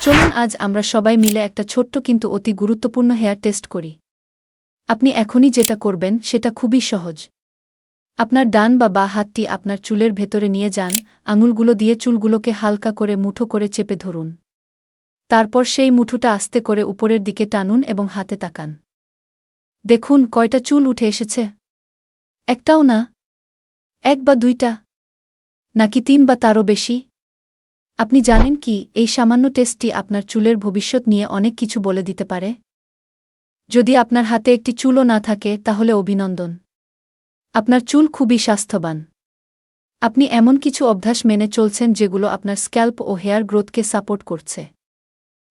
চলুন আজ আমরা সবাই মিলে একটা ছোট্ট কিন্তু অতি গুরুত্বপূর্ণ হেয়ার টেস্ট করি। আপনি এখনই যেটা করবেন, সেটা খুবই সহজ। আপনার ডান বা বা হাতটি আপনার চুলের ভেতরে নিয়ে যান, আঙুলগুলো দিয়ে চুলগুলোকে হালকা করে মুঠো করে চেপে ধরুন। তারপর সেই মুঠোটা আস্তে করে উপরের দিকে টানুন এবং হাতে তাকান। দেখুন, কয়টা চুল উঠে এসেছে। একটাও না। এক বা দুইটা। নাকি তিন বা তারও বেশি? আপনি জানেন কি, এই সামান্য টেস্টটি আপনার চুলের ভবিষ্যৎ নিয়ে অনেক কিছু বলে দিতে পারে। যদি আপনার হাতে একটি চুলও না থাকে, তাহলে অভিনন্দন। আপনার চুল খুবই স্বাস্থ্যবান। আপনি এমন কিছু অভ্যাস মেনে চলছেন যেগুলো আপনার স্ক্যাল্প ও হেয়ার গ্রোথকে সাপোর্ট করছে।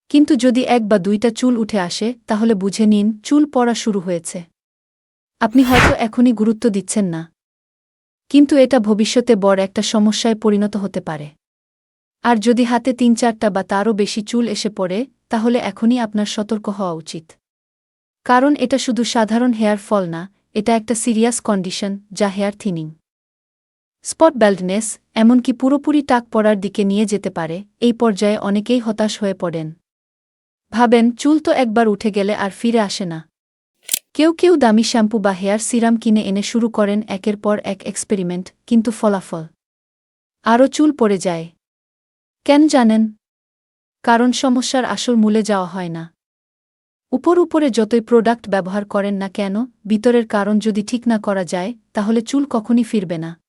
কিন্তু যদি এক বা দুইটা চুল উঠে আসে, তাহলে বুঝে নিন, চুল পড়া শুরু হয়েছে। আপনি হয়তো এখনই গুরুত্ব দিচ্ছেন না। কিন্তু এটা ভবিষ্যতে বড় একটা সমস্যায় পরিণত হতে পারে। আর যদি হাতে তিন চারটা বা তারও বেশি চুল এসে পড়ে, তাহলে এখনই আপনার সতর্ক হওয়া উচিত। কারণ এটা শুধু সাধারণ হেয়ার ফল না, এটা একটা সিরিয়াস কন্ডিশন, যা হেয়ার থিনিং। স্পট বেল্টনেস এমনকি পুরোপুরি টাক পড়ার দিকে নিয়ে যেতে পারে, এই পর্যায়ে অনেকেই হতাশ হয়ে পড়েন। ভাবেন, চুল তো একবার উঠে গেলে আর ফিরে আসে না। কেউ কেউ দামি শ্যাম্পু বা হেয়ার সিরাম কিনে এনে শুরু করেন একের পর এক এক্সপেরিমেন্ট, কিন্তু ফলাফল। আরও চুল পড়ে যায়। কেন জানেন? কারণ সমস্যার আসল মূলে যাওয়া হয় না। উপর উপরে যতই প্রোডাক্ট ব্যবহার করেন না কেন, ভিতরের কারণ যদি ঠিক না করা যায়, তাহলে চুল কখনই ফিরবে না।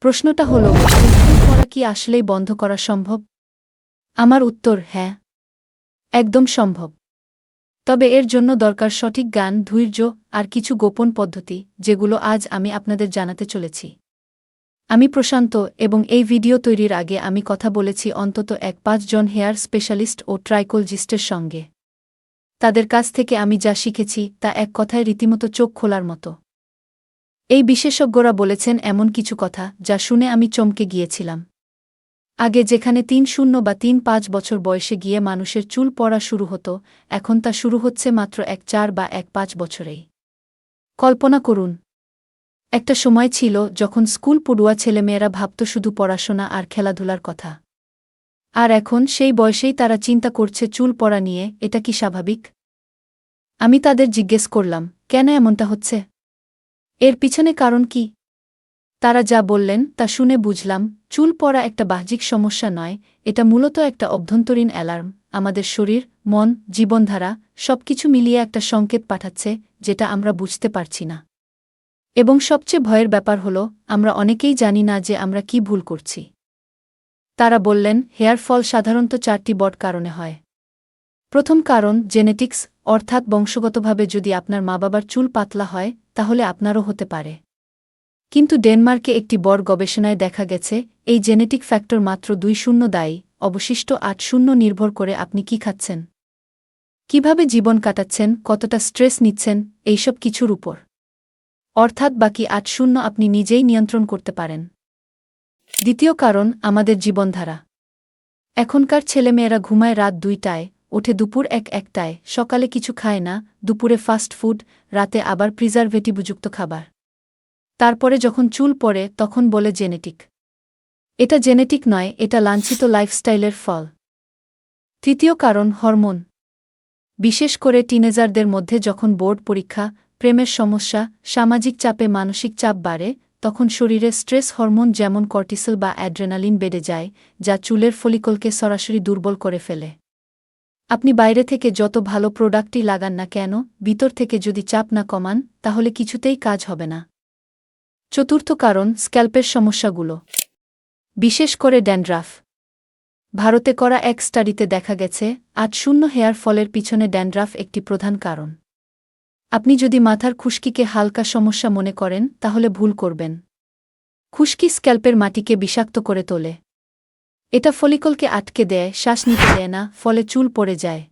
প্রশ্নটা হল, চুল পড়া কি আসলেই বন্ধ করা সম্ভব? আমার উত্তর হ্যাঁ একদম সম্ভব। তবে এর জন্য দরকার সঠিক গান ধৈর্য আর কিছু গোপন পদ্ধতি, যেগুলো আজ আমি আপনাদের জানাতে চলেছি। আমি প্রশান্ত এবং এই ভিডিও তৈরির আগে আমি কথা বলেছি অন্তত এক পাঁচজন হেয়ার স্পেশালিস্ট ও ট্রাইকোলজিস্টের সঙ্গে। তাদের কাছ থেকে আমি যা শিখেছি তা এক কথায় রীতিমতো চোখ খোলার মতো। এই বিশেষজ্ঞরা বলেছেন এমন কিছু কথা যা শুনে আমি চমকে গিয়েছিলাম। আগে যেখানে তিন শূন্য বা তিন পাঁচ বছর বয়সে গিয়ে মানুষের চুল পড়া শুরু হতো, এখন তা শুরু হচ্ছে মাত্র এক চার বা এক পাঁচ বছরেই। কল্পনা করুন একটা সময় ছিল যখন স্কুল পড়ুয়া ছেলেমেয়েরা ভাবত শুধু পড়াশোনা আর খেলাধুলার কথা। আর এখন সেই বয়সেই তারা চিন্তা করছে চুল পড়া নিয়ে, এটা কি স্বাভাবিক? আমি তাদের জিজ্ঞেস করলাম, কেন এমনটা হচ্ছে? এর পিছনে কারণ কি? তারা যা বললেন তা শুনে বুঝলাম, চুল পড়া একটা বাহ্যিক সমস্যা নয়, এটা মূলত একটা অভ্যন্তরীণ অ্যালার্ম, আমাদের শরীর, মন, জীবনধারা, সবকিছু মিলিয়ে একটা সংকেত পাঠাচ্ছে, যেটা আমরা বুঝতে পারছি না। এবং সবচেয়ে ভয়ের ব্যাপার হল, আমরা অনেকেই জানি না যে আমরা কি ভুল করছি। তারা বললেন, হেয়ার ফল সাধারণত চারটি বট কারণে হয়। প্রথম কারণ, জেনেটিক্স, অর্থাৎ বংশগতভাবে যদি আপনার মা বাবার চুল পাতলা হয়, তাহলে আপনারও হতে পারে। কিন্তু ডেনমার্কে একটি বড় গবেষণায় দেখা গেছে, এই জেনেটিক ফ্যাক্টর মাত্র দুই শূন্য দায়ী, অবশিষ্ট আট শূন্য নির্ভর করে আপনি কি খাচ্ছেন? কীভাবে জীবন কাটাচ্ছেন, কতটা স্ট্রেস নিচ্ছেন, এইসব কিছুর উপর। অর্থাৎ বাকি আট শূন্য আপনি নিজেই নিয়ন্ত্রণ করতে পারেন। দ্বিতীয় কারণ, আমাদের জীবনধারা। এখনকার ছেলেমেয়েরা ঘুমায় রাত দুইটায়, ওঠে দুপুর এক একটায়, সকালে কিছু খায় না, দুপুরে ফাস্ট ফুড, রাতে আবার প্রিজারভেটিভযুক্ত খাবার। তারপরে যখন চুল পড়ে, তখন বলে জেনেটিক। এটা জেনেটিক নয়, এটা লাঞ্ছিত লাইফস্টাইলের ফল। তৃতীয় কারণ, হরমোন। বিশেষ করে টিনেজারদের মধ্যে যখন বোর্ড পরীক্ষা প্রেমের সমস্যা, সামাজিক চাপে মানসিক চাপ বাড়ে, তখন শরীরে স্ট্রেস হরমোন যেমন কর্টিসল বা অ্যাড্রেনালিন বেড়ে যায়, যা চুলের ফলিকলকে সরাসরি দুর্বল করে ফেলে। আপনি বাইরে থেকে যত ভালো প্রোডাক্টই লাগান না কেন, ভিতর থেকে যদি চাপ না কমান, তাহলে কিছুতেই কাজ হবে না। চতুর্থ কারণ, স্ক্যাল্পের সমস্যাগুলো। বিশেষ করে ড্যান্ড্রাফ। ভারতে করা এক স্টাডিতে দেখা গেছে আট শূন্য হেয়ার ফলের পিছনে ড্যান্ড্রাফ একটি প্রধান কারণ। আপনি যদি মাথার খুশকিকে হালকা সমস্যা মনে করেন, তাহলে ভুল করবেন। খুশকি স্ক্যাল্পের মাটিকে বিষাক্ত করে তোলে। এটা ফলিকলকে আটকে দেয়, শ্বাস নিতে দেয় না, ফলে চুল পড়ে যায়।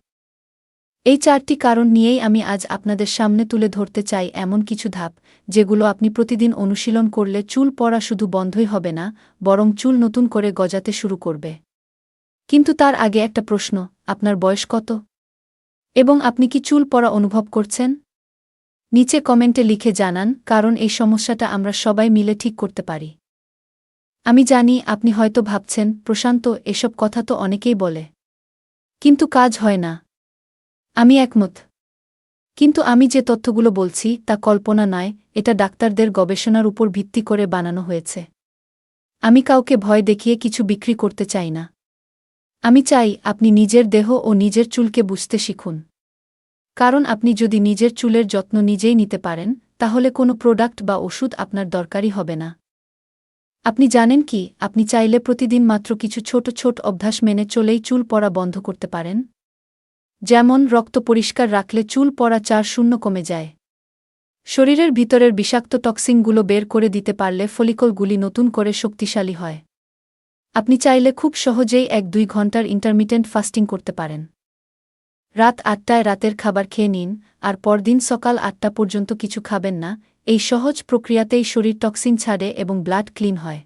এই চারটি কারণ নিয়েই আমি আজ আপনাদের সামনে তুলে ধরতে চাই এমন কিছু ধাপ, যেগুলো আপনি প্রতিদিন অনুশীলন করলে চুল পড়া শুধু বন্ধই হবে না, বরং চুল নতুন করে গজাতে শুরু করবে। কিন্তু তার আগে একটা প্রশ্ন, আপনার বয়স কত? এবং আপনি কি চুল পড়া অনুভব করছেন? নিচে কমেন্টে লিখে জানান, কারণ এই সমস্যাটা আমরা সবাই মিলে ঠিক করতে পারি। আমি জানি আপনি হয়তো ভাবছেন, প্রশান্ত, এসব কথা তো অনেকেই বলে। কিন্তু কাজ হয় না। আমি একমত। কিন্তু আমি যে তথ্যগুলো বলছি, তা কল্পনা নয়, এটা ডাক্তারদের গবেষণার উপর ভিত্তি করে বানানো হয়েছে। আমি কাউকে ভয় দেখিয়ে কিছু বিক্রি করতে চাই না। আমি চাই আপনি নিজের দেহ ও নিজের চুলকে বুঝতে শিখুন। কারণ আপনি যদি নিজের চুলের যত্ন নিজেই নিতে পারেন, তাহলে কোনো প্রোডাক্ট বা ওষুধ আপনার দরকারই হবে না। আপনি জানেন কি, আপনি চাইলে প্রতিদিন মাত্র কিছু ছোট ছোট অভ্যাস মেনে চলেই চুল পড়া বন্ধ করতে পারেন। যেমন, রক্ত পরিষ্কার রাখলে চুল পড়া চার শূন্য কমে যায়। শরীরের ভিতরের বিষাক্ত টক্সিনগুলো বের করে দিতে পারলে ফলিকলগুলি নতুন করে শক্তিশালী হয়। আপনি চাইলে খুব সহজেই এক দুই ঘণ্টার ইন্টারমিটেন্ট ফাস্টিং করতে পারেন। রাত আটটায় রাতের খাবার খেয়ে নিন, আর পরদিন সকাল আটটা পর্যন্ত কিছু খাবেন না, এই সহজ প্রক্রিয়াতেই শরীর টক্সিন ছাড়ে এবং ব্লাড ক্লিন হয়।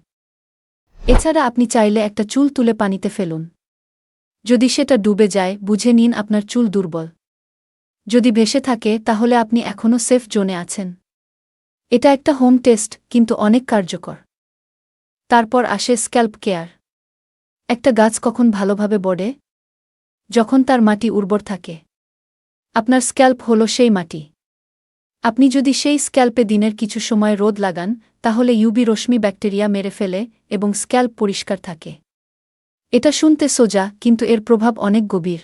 এছাড়া আপনি চাইলে একটা চুল তুলে পানিতে ফেলুন। যদি সেটা ডুবে যায়, বুঝে নিন আপনার চুল দুর্বল। যদি ভেসে থাকে, তাহলে আপনি এখনও সেফ জোনে আছেন। এটা একটা হোম টেস্ট, কিন্তু অনেক কার্যকর। তারপর আসে স্ক্যাল্প কেয়ার। একটা গাছ কখন ভালোভাবে বড়ে? যখন তার মাটি উর্বর থাকে। আপনার স্ক্যাল্প হল সেই মাটি। আপনি যদি সেই স্ক্যাল্পে দিনের কিছু সময় রোদ লাগান, তাহলে ইউবি রশ্মি ব্যাকটেরিয়া মেরে ফেলে এবং স্ক্যাল্প পরিষ্কার থাকে। এটা শুনতে সোজা, কিন্তু এর প্রভাব অনেক গভীর।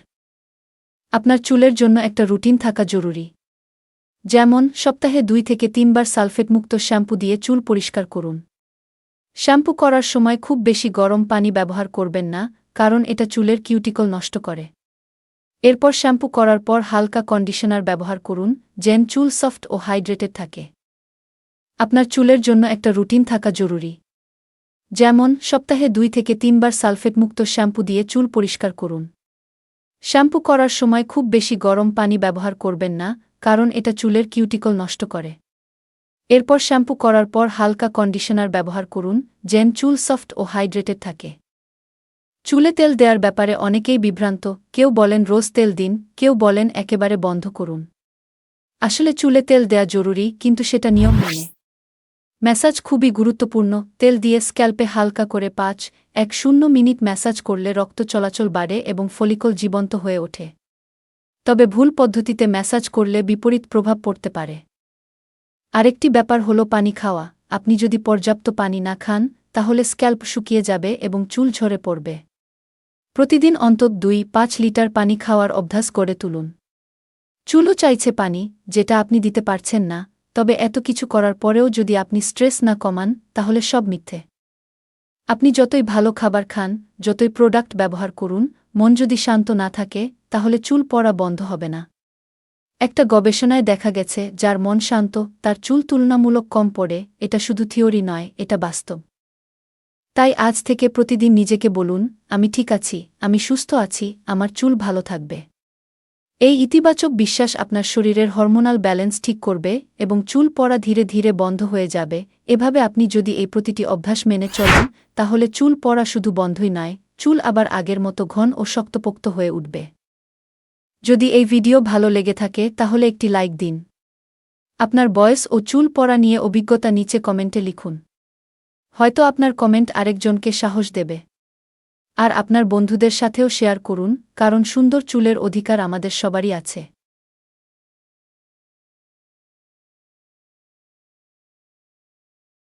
আপনার চুলের জন্য একটা রুটিন থাকা জরুরি। যেমন, সপ্তাহে দুই থেকে তিনবার সালফেটমুক্ত শ্যাম্পু দিয়ে চুল পরিষ্কার করুন। শ্যাম্পু করার সময় খুব বেশি গরম পানি ব্যবহার করবেন না, কারণ এটা চুলের কিউটিকল নষ্ট করে। এরপর শ্যাম্পু করার পর হালকা কন্ডিশনার ব্যবহার করুন, যেন চুল সফট ও হাইড্রেটেড থাকে। আপনার চুলের জন্য একটা রুটিন থাকা জরুরি। যেমন, সপ্তাহে দুই থেকে তিনবার সালফেটমুক্ত শ্যাম্পু দিয়ে চুল পরিষ্কার করুন। শ্যাম্পু করার সময় খুব বেশি গরম পানি ব্যবহার করবেন না, কারণ এটা চুলের কিউটিকল নষ্ট করে। এরপর শ্যাম্পু করার পর হালকা কন্ডিশনার ব্যবহার করুন, যেন চুল সফট ও হাইড্রেটেড থাকে। চুলে তেল দেওয়ার ব্যাপারে অনেকেই বিভ্রান্ত, কেউ বলেন রোজ তেল দিন, কেউ বলেন একেবারে বন্ধ করুন। আসলে চুলে তেল দেয়া জরুরি, কিন্তু সেটা নিয়ম মেনে। ম্যাসাজ খুবই গুরুত্বপূর্ণ, তেল দিয়ে স্ক্যাল্পে হালকা করে পাঁচ, এক শূন্য মিনিট ম্যাসাজ করলে রক্ত চলাচল বাড়ে এবং ফলিকল জীবন্ত হয়ে ওঠে। তবে ভুল পদ্ধতিতে ম্যাসাজ করলে বিপরীত প্রভাব পড়তে পারে। আরেকটি ব্যাপার হল পানি খাওয়া, আপনি যদি পর্যাপ্ত পানি না খান, তাহলে স্ক্যাল্প শুকিয়ে যাবে এবং চুল ঝরে পড়বে। প্রতিদিন অন্তত দুই, পাঁচ লিটার পানি খাওয়ার অভ্যাস করে তুলুন। চুলও চাইছে পানি, যেটা আপনি দিতে পারছেন না, তবে এত কিছু করার পরেও যদি আপনি স্ট্রেস না কমান, তাহলে সব মিথ্যে। আপনি যতই ভালো খাবার খান, যতই প্রোডাক্ট ব্যবহার করুন, মন যদি শান্ত না থাকে, তাহলে চুল পড়া বন্ধ হবে না। একটা গবেষণায় দেখা গেছে, যার মন শান্ত, তার চুল তুলনামূলক কম পড়ে, এটা শুধু থিওরি নয়, এটা বাস্তব। তাই আজ থেকে প্রতিদিন নিজেকে বলুন, আমি ঠিক আছি, আমি সুস্থ আছি, আমার চুল ভালো থাকবে। এই ইতিবাচক বিশ্বাস আপনার শরীরের হরমোনাল ব্যালেন্স ঠিক করবে এবং চুল পড়া ধীরে ধীরে বন্ধ হয়ে যাবে। এভাবে আপনি যদি এই প্রতিটি অভ্যাস মেনে চলেন, তাহলে চুল পড়া শুধু বন্ধই নয়, চুল আবার আগের মতো ঘন ও শক্তপোক্ত হয়ে উঠবে। যদি এই ভিডিও ভালো লেগে থাকে, তাহলে একটি লাইক দিন। আপনার বয়স ও চুল পড়া নিয়ে অভিজ্ঞতা নিচে কমেন্টে লিখুন। হয়তো আপনার কমেন্ট আরেকজনকে সাহস দেবে। আর আপনার বন্ধুদের সাথেও শেয়ার করুন, কারণ সুন্দর চুলের অধিকার আমাদের সবারই আছে।